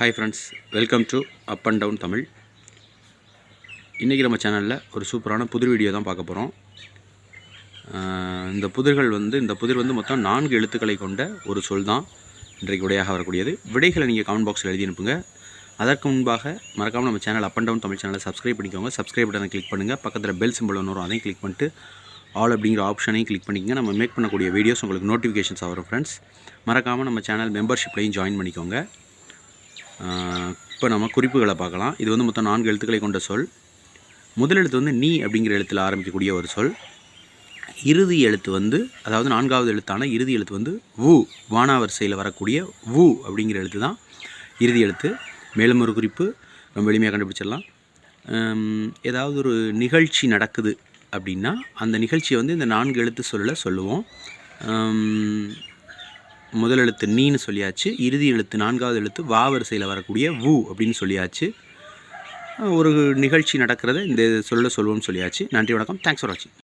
Hi friends welcome to up and down Tamil இன்றைக்கி நம்ம சேனலில் ஒரு சூப்பரான புதிர் வீடியோ தான் பார்க்க போகிறோம் இந்த புதிர்கள் வந்து இந்த புதிர் வந்து மொத்தம் நான்கு எழுத்துக்களை கொண்ட ஒரு சொல் தான். இன்றைக்கு விடையாக வரக்கூடியது. விடைகளை நீங்கள் கமெண்ட் பாக்ஸில் எழுதி அனுப்புங்க. அதற்கு முன்பாக மறக்காமல் நம்ம channel up and down Tamil சேனலை சப்ஸ்கிரைப் பண்ணிக்கோங்க. சப்ஸ்கிரைப் பட்டனை கிளிக் பண்ணுங்கள் பக்கத்தில் பெல் சிம்பிள் ஒன்று வரும் அதையும் கிளிக் பண்ணிட்டு ஆல் அப்படிங்கிற ஆப்ஷனையும் கிளிக் பண்ணிக்கங்க. நம்ம மேக் பண்ணக்கூடிய வீடியோஸ் உங்களுக்கு நோட்டிஃபிகேஷன்ஸ் வரும் ஃப்ரெண்ட்ஸ் மறக்காமல் நம்ம சேனல் மெம்பர்ஷிப்லையும் ஜாயின் பண்ணிக்கோங்க. இப்போ நம்ம குறிப்புகளை பார்க்கலாம். இது வந்து மொத்தம் நான்கு எழுத்துக்களை கொண்ட சொல். முதல் எழுத்து வந்து நீ அப்படிங்கிற எழுத்தில் ஆரம்பிக்கக்கூடிய ஒரு சொல். இறுதி எழுத்து வந்து அதாவது நான்காவது எழுத்தான இறுதி எழுத்து வந்து வு வானாவரிசையில் வரக்கூடிய வு அப்படிங்கிற எழுத்து தான் இறுதி எழுத்து. மேலும் ஒரு குறிப்பு ரொம்ப எளிமையாக கண்டுபிடிச்சிடலாம். ஏதாவது ஒரு நிகழ்ச்சி நடக்குது அப்படின்னா அந்த நிகழ்ச்சியை வந்து இந்த நான்கு எழுத்து சொல்ல சொல்லுவோம். முதல் எழுத்து நீன்னு சொல்லியாச்சு இறுதி எழுத்து நான்காவது எழுத்து வா வரிசையில் வரக்கூடிய வு அப்படின்னு சொல்லியாச்சு. ஒரு நிகழ்ச்சி நடக்கிறத இந்த சொல்ல சொல்லுவோம்னு சொல்லியாச்சு. நன்றி வணக்கம். தேங்க்ஸ் ஃபார் வாட்சிங்